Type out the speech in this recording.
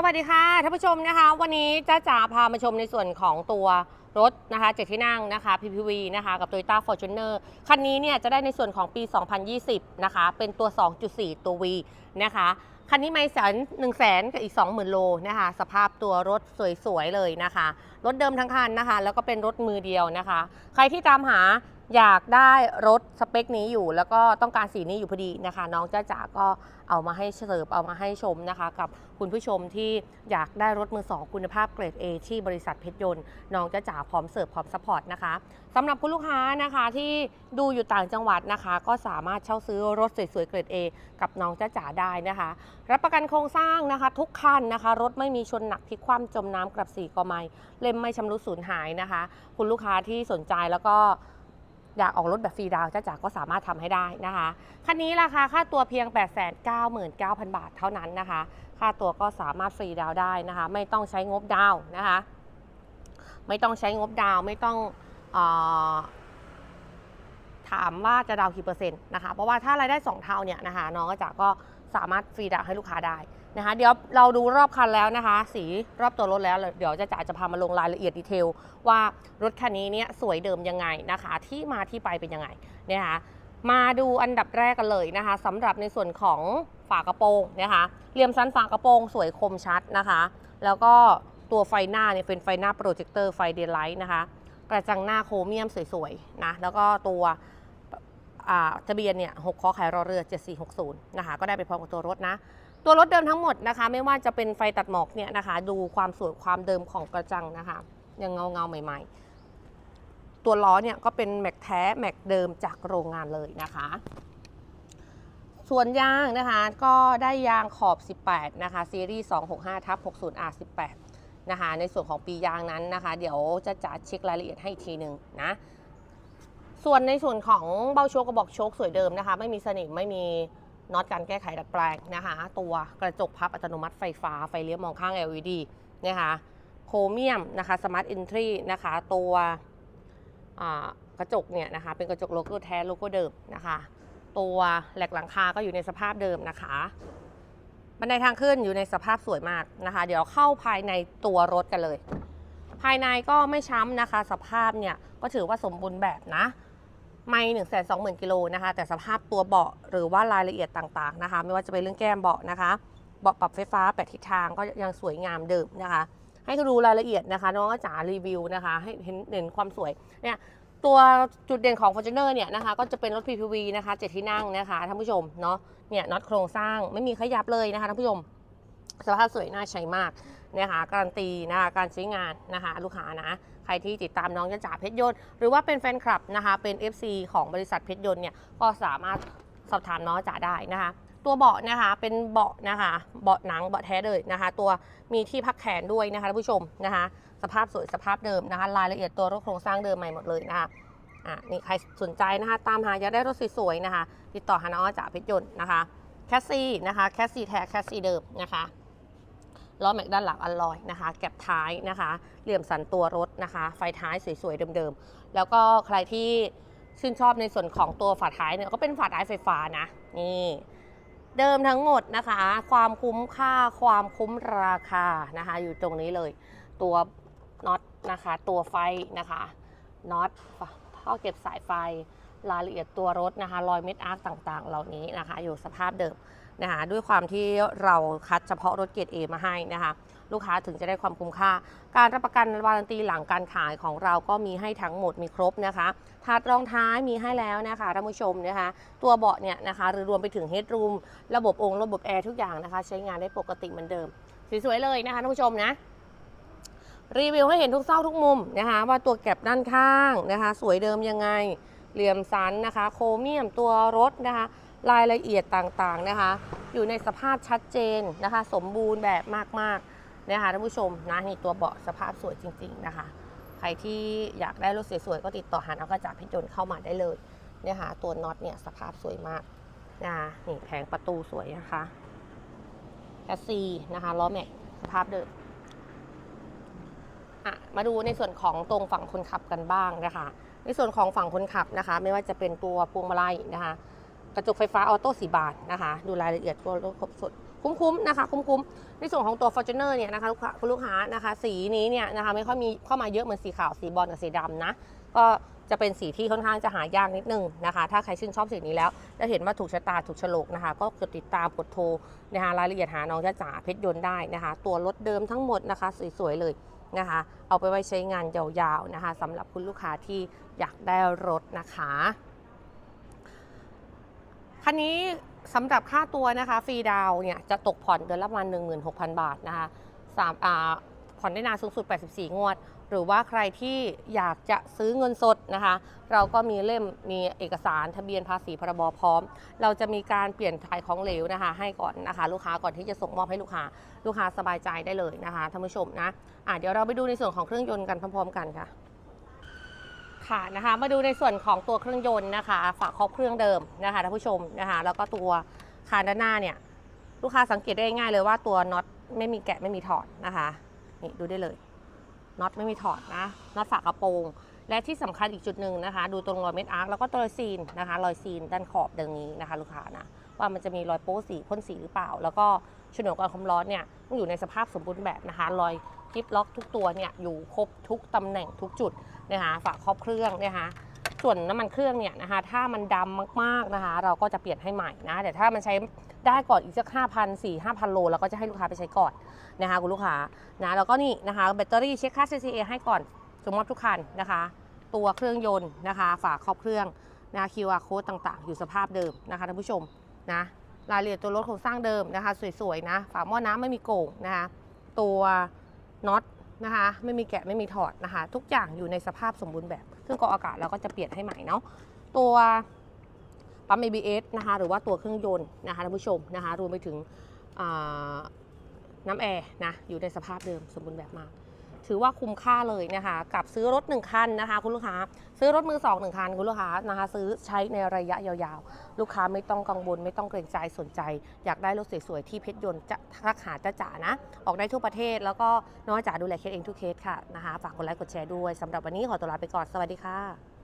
สวัสดีค่ะท่านผู้ชมนะคะ วันนี้จ้าจ๋าพามาชมในส่วนของตัวรถนะคะเจ็ดที่นั่งนะคะ PPV นะคะกับ Toyota Fortuner คันนี้เนี่ยจะได้ในส่วนของปี 2020 นะคะ เป็นตัว 2.4 ตัว V นะคะ คันนี้ไม่แสนหนึ่งแสนกับอีก 20,000 โลนะคะ สภาพตัวรถสวย ๆ เลยนะคะ รถเดิมทั้งคันนะคะ แล้วก็เป็นรถมือเดียวนะคะ ใครที่ตามหา อยากได้รถสเปคนี้อยู่ แล้วก็ต้องการสีนี้อยู่พอดีนะคะ น้องจ้าจ๋าก็เอามาให้เสิร์ฟเอามาให้ชมนะคะ กับคุณผู้ชมที่อยากได้รถมือสองคุณภาพเกรด A ที่บริษัทเพชรยนต์น้องจ้าจ๋าพร้อมเสิร์ฟพร้อมซัพพอร์ตนะคะสำหรับคุณลูกค้านะคะที่ดูอยู่ต่างจังหวัดนะคะ ก็สามารถเช่าซื้อรถสวยๆเกรด A กับน้องจ้าจ๋าได้นะคะ รับประกันโครงสร้างนะคะ ทุกคันนะคะ รถไม่มีชนหนักพลิกคว่ำจมน้ำกลับสีกอไม้เล่มไม่ชำรุดสูญหายนะคะ คุณลูกค้าที่สนใจแล้วก็ อยากออกรถแบบฟรีดาวจ้าจ๋าก็สามารถทำให้ได้นะคะ คันนี้ราคาค่าตัวเพียง 899,000 บาทเท่านั้นนะคะ ค่าตัวก็สามารถฟรีดาวได้นะคะ ไม่ต้องใช้งบดาวนะคะ ไม่ต้องใช้งบดาวไม่ต้องออถามว่าจะดาวกี่เปอร์เซ็นต์นะคะ เพราะว่าถ้ารายได้ 2 เท่าเนี่ยนะคะน้องก็จะก็สามารถฟรีดาวให้ลูกค้าได้ นะคะเดี๋ยวเราดูรอบคันแล้วนะคะ สีรอบตัวรถแล้ว เดี๋ยวจะจ๋าจะพามาลงรายละเอียดดีเทลว่ารถคันนี้เนี่ยสวยเดิมยังไงนะคะ ที่มาที่ไปเป็นยังไงนะคะมาดูอันดับแรกกันเลยนะคะสำหรับในส่วนของฝากระโปรงนะคะเหลี่ยมสันฝากระโปรงสวยคมชัดนะคะ แล้วก็ตัวไฟหน้าเนี่ยเป็นไฟหน้าโปรเจคเตอร์ไฟเดย์ไลท์นะคะ กระจังหน้าโครเมียมสวยๆนะแล้วก็ตัวทะเบียนเนี่ยหกคอขายรอเรือ 7460นะคะก็ได้ไปพร้อมกับตัวรถนะ ตัวรถเดิมทั้งหมดนะคะ ไม่ว่าจะเป็นไฟตัดหมอกเนี่ยนะคะ ดูความสวยความเดิมของกระจังนะคะ ยังเงาเงาใหม่ ๆ ตัวล้อเนี่ยก็เป็นแม็กแท้แม็กเดิมจากโรงงานเลยนะคะส่วนยางนะคะก็ได้ยางขอบ 18 นะคะ ซีรีส์ 265ทับ60 R18 นะคะ ในส่วนของปียางนั้นนะคะ เดี๋ยวจะจัดเช็ครายละเอียดให้อีกทีหนึ่งนะ ส่วนในส่วนของเบ้าโชคกระบอกโชคสวยเดิมนะคะ ไม่มีสนิมไม่มี น็อตการแก้ไขดัดแปลงนะคะ ตัวกระจกพับอัตโนมัติไฟฟ้าไฟเลี้ยวมองข้าง LED นะคะโครเมียมนะคะสมาร์ท e n นทรีนะคะ ตัวกระจกเนี่ยนะคะ เป็นกระจกโลโก้แท้โลโก้เดิมนะคะ ตัวแหลกหลังคาก็อยู่ในสภาพเดิมนะคะ บันไดทางขึ้นอยู่ในสภาพสวยมากนะคะ เดี๋ยวเข้าภายในตัวรถกันเลย ภายในก็ไม่ช้ำนะคะ สภาพเนี่ยก็ถือว่าสมบูรณ์แบบนะ ไม่หนึ่งแสนสองหมื่นกิโลนะคะ แต่สภาพตัวเบาะหรือว่ารายละเอียดต่างๆนะคะ ไม่ว่าจะเป็นเรื่องแก้มเบาะนะคะเบาะปรับไฟฟ้าแปดทิศทางก็ยังสวยงามเดิมนะคะ ให้ดูรายละเอียดนะคะ น้องก็จ๋ารีวิวนะคะ ให้เห็นเห็นความสวยเนี่ยตัวจุดเด่นของ Fortuner เนี่ยนะคะ ก็จะเป็นรถ PPV นะคะเจ็ดที่นั่งนะคะท่านผู้ชมเนาะเนี่ยน็อตโครงสร้างไม่มีขยับเลยนะคะท่านผู้ชม สภาพสวยน่าใช้มาก นะคะการันตีนะคะการใช้งานนะคะลูกค้านะใครที่ติดตามน้องจะจ่าเพชรยนต์หรือว่าเป็นแฟนคลับนะคะเป็น FC ของบริษัทเพชรยนต์เนี่ยก็สามารถสอบถามน้องจ่าได้นะคะตัวเบาะนะคะเป็นเบาะนะคะเบาะหนังเบาะแท้เลยนะคะ ตัวมีที่พักแขนด้วยนะคะท่านผู้ชมนะคะ สภาพสวยสภาพเดิมนะคะ รายละเอียดตัวรถโครงสร้างเดิมใหม่หมดเลยนะคะอะนี่ใครสนใจนะคะ ตามหาอยากได้รถสวยๆนะคะ ติดต่อหาน้องจ่าเพชรยนต์นะคะแคสซี่นะคะแคสซี่แท้แคสซี่เดิมนะคะ ล้อแม็กด้านหลังอลลอยนะคะ แก็บท้ายนะคะ เหลี่ยมสันตัวรถนะคะ ไฟท้ายสวยๆเดิมๆ แล้วก็ใครที่ชื่นชอบในส่วนของตัวฝาท้ายเนี่ยก็เป็นฝาท้ายไฟฟ้านะนี่เดิมทั้งหมดนะคะ ความคุ้มค่าความคุ้มราคานะคะ อยู่ตรงนี้เลย ตัวน็อตนะคะ ตัวไฟนะคะน็อตท่อเก็บสายไฟ รายละเอียดตัวรถนะคะรอยเม็ดอาร์คต่างๆ เหล่านี้นะคะ อยู่สภาพเดิมนะคะด้วยความที่เราคัดเฉพาะรถเกรด A มาให้นะคะลูกค้าถึงจะได้ความคุ้มค่า การรับประกันวารันตีหลังการขายของเราก็มีให้ทั้งหมดมีครบนะคะถัดรองท้ายมีให้แล้วนะคะท่านผู้ชมนะคะ ตัวเบาะเนี่ยนะคะหรือรวมไปถึงเฮดรูมระบบองค์ระบบแอร์ทุกอย่างนะคะ ใช้งานได้ปกติเหมือนเดิม สวยๆเลยนะคะท่านผู้ชมนะรีวิวให้เห็นทุกซอกทุกมุมนะคะ ว่าตัวแก็บด้านข้างนะคะ สวยเดิมยังไง เหลี่ยมสันนะคะ โครเมียมตัวรถนะคะ รายละเอียดต่างๆนะคะ อยู่ในสภาพชัดเจนนะคะ สมบูรณ์แบบมากๆนะคะท่านผู้ชมนะนี่ตัวเบาะสภาพสวยจริง ๆนะคะ ใครที่อยากได้รถสวยๆก็ติดต่อหานักกระจาพชรยนเข้ามาได้เลยเนี่ยค่ะตัวน็อตเนี่ยสภาพสวยมากนะคะนี่แผงประตูสวยนะคะแคสซีนะคะล้อแม็กสภาพเดิมอะมาดูในส่วนของตรงฝั่งคนขับกันบ้างนะคะ ในส่วนของฝั่งคนขับนะคะ ไม่ว่าจะเป็นตัวพวงมาลัยนะคะ กระจกไฟฟ้าออโต้สีบานนะคะ ดูรายละเอียดตัวรถครบสดคุ้มๆนะคะ คุ้มๆในส่วนของตัว Fortuner เนี่ยนะคะลูกค้าคุณลูกค้านะคะ สีนี้เนี่ยนะคะไม่ค่อยมีเข้ามาเยอะเหมือนสีขาวสีบอลกับสีดำนะ ก็จะเป็นสีที่ค่อนข้างจะหายากนิดนึงนะคะ ถ้าใครชื่นชอบสีนี้แล้ว จะเห็นว่าถูกชะตาถูกฉลกนะคะ ก็กดติดตามกดโทรนะคะรายละเอียดหาน้องจ้าจ๋าเพชรยนต์ได้นะคะ ตัวรถเดิมทั้งหมดนะคะ สวยๆเลย นะคะ เอาไปไว้ใช้งานยาวๆนะคะสำหรับคุณลูกค้าที่อยากได้รถนะคะคันนี้สำหรับค่าตัวนะคะฟรีดาวเนี่ยจะตกผ่อนเดือนละประมาณ16,000 บาทนะคะสามอ่า ผ่อนได้นานสูงสุด 84 งวด หรือว่าใครที่อยากจะซื้อเงินสดนะคะ เราก็มีเล่มมีเอกสารทะเบียนภาษีพรบพร้อม เราจะมีการเปลี่ยนถ่ายของเหลวนะคะ ให้ก่อนนะคะ ลูกค้าก่อนที่จะส่งมอบให้ลูกค้า ลูกค้าสบายใจได้เลยนะคะท่านผู้ชมนะะเดี๋ยวเราไปดูในส่วนของเครื่องยนต์กันพร้อม ๆ กันค่ะค่ะนะคะมาดูในส่วนของตัวเครื่องยนต์นะคะ ฝาครอบเครื่องเดิมนะคะท่านผู้ชมนะคะแล้วก็ตัวคานด้านหน้าเนี่ยลูกค้าสังเกตได้ง่ายเลยว่าตัวน็อตไม่มีแกะไม่มีถอดนะคะ นี่ดูได้เลยน็อตไม่มีถอดนะน็อตฝากระโปรง และที่สำคัญอีกจุดหนึ่งนะคะ ดูตรงรอยเม็ดอาร์คแล้วก็ตัวรอยซีนนะคะรอยซีนด้านขอบดังนี้นะคะ ลูกค้านะว่ามันจะมีรอยโป๊สีพ่นสีหรือเปล่า แล้วก็ฉนวนการความร้อนเนี่ยต้องอยู่ในสภาพสมบูรณ์แบบนะคะ รอยกิฟล็อกทุกตัวเนี่ยอยู่ครบทุกตำแหน่งทุกจุดนะคะฝาครอบเครื่องนะคะ ส่วนน้ำมันเครื่องเนี่ยนะคะถ้ามันดำมากๆนะคะ เราก็จะเปลี่ยนให้ใหม่นะแต่ถ้ามันใช้ได้ก่อนอีกสัก5 0 0 0 4 5 0 0โลเราก็จะให้ลูกค้าไปใช้ก่อนนะคะคุณลูกค้านะแล้วก็นี่นะคะแบตเตอรี่เช็คค่า CCA ให้ก่อนสมมติทุกคันนะคะ ตัวเครื่องยนต์นะคะ ฝาครอบเครื่องนะ QR code ต่างๆ อยู่สภาพเดิมนะคะท่านผู้ชมนะรายละเอียดตัวรถโครงสร้างเดิมนะคะ สวยๆนะฝาหม้อน้ำไม่มีโก่งนะคะตัวน็อตนะคะ ไม่มีแกะไม่มีถอดนะคะ ทุกอย่างอยู่ในสภาพสมบูรณ์แบบ เครื่องกรองอากาศเราก็จะเปลี่ยนให้ใหม่เนาะตัวปั๊ม ABS นะคะหรือว่าตัวเครื่องยนต์นะคะท่านผู้ชมนะคะรวมไปถึงน้ำแอร์นะอยู่ในสภาพเดิมสมบูรณ์แบบมาก ถือว่าคุ้มค่าเลยนะคะ กับซื้อรถ 1 คันนะคะ คุณลูกค้า ซื้อรถมือ2 1คันคุณลูกค้านะคะ ซื้อใช้ในระยะยาวๆ ลูกค้าไม่ต้องกังวลไม่ต้องเกรงใจสนใจ อยากได้รถสวยๆ ที่เพชรยนต์จะทักหาจะจ๋านะ ออกได้ทั่วประเทศแล้วก็น้องจ๋าดูแลเคสเองทุกเคสค่ะนะคะฝากกดไลค์กดแชร์ด้วยสำหรับวันนี้ขอตัวลาไปก่อนสวัสดีค่ะ